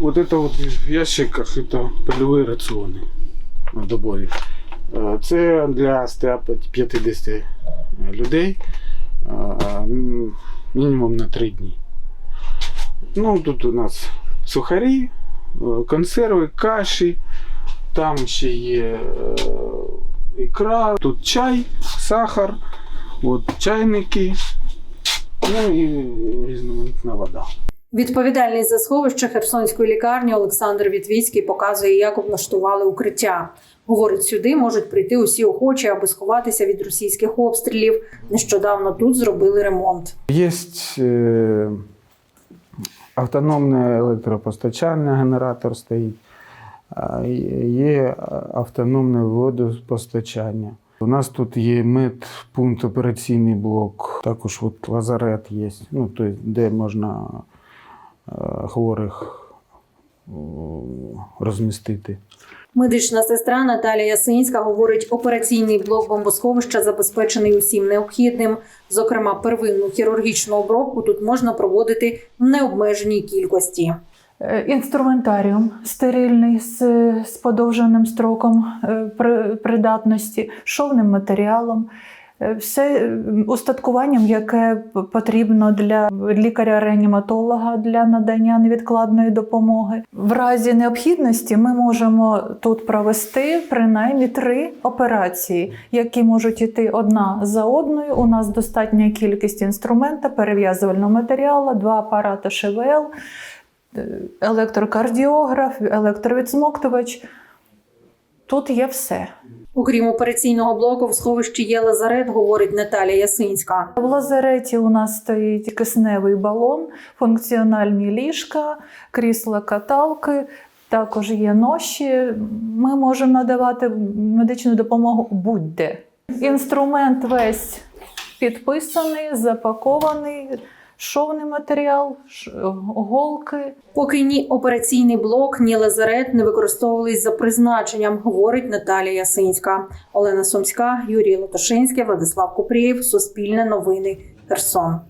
вот это вот в ящиках это польові раціони добові. Е, Це для 150 людей е, мінімум на 3 дні. Ну, тут у нас сухарі, е, консерви, каші, там ще є е, ікра, тут чай, сахар, от чайники, ну і різноманітна вода. Відповідальний за сховище Херсонської лікарні Олександр Вітвіцький показує, як облаштували укриття. Говорить, сюди можуть прийти усі охочі, аби сховатися від російських обстрілів. Нещодавно тут зробили ремонт. Є е, автономне електропостачання, генератор стоїть, є автономне водопостачання. У нас тут є медпункт, операційний блок, також от лазарет є, ну, то есть, де можна хворих розмістити. Медична сестра Наталія Ясинська говорить, операційний блок бомбосховища забезпечений усім необхідним. Зокрема, первинну хірургічну обробку тут можна проводити в необмеженій кількості. Е, Інструментаріум стерильний з, з подовженим строком е, придатності, шовним матеріалом, е, все е, устаткуванням, яке потрібно для лікаря-реаніматолога для надання невідкладної допомоги. В разі необхідності ми можемо тут провести принаймні три операції, які можуть іти одна за одною. У нас достатня кількість інструмента, перев'язувального матеріалу, два апарати ШВЛ електрокардіограф, електровідсмоктувач. Тут є все. Окрім операційного блоку, в сховищі є лазарет, говорить Наталія Ясинська. В лазареті у нас стоїть кисневий балон, функціональні ліжка, крісла каталки. Також є ноші. Ми можемо надавати медичну допомогу будь-де. Інструмент весь підписаний, запакований, шовний матеріал, голки. Поки ні операційний блок, ні лазарет не використовувались за призначенням, говорить Наталія Ясинська. Олена Сумська, Юрій Латошинський, Владислав Купрієв, Суспільне новини, Херсон.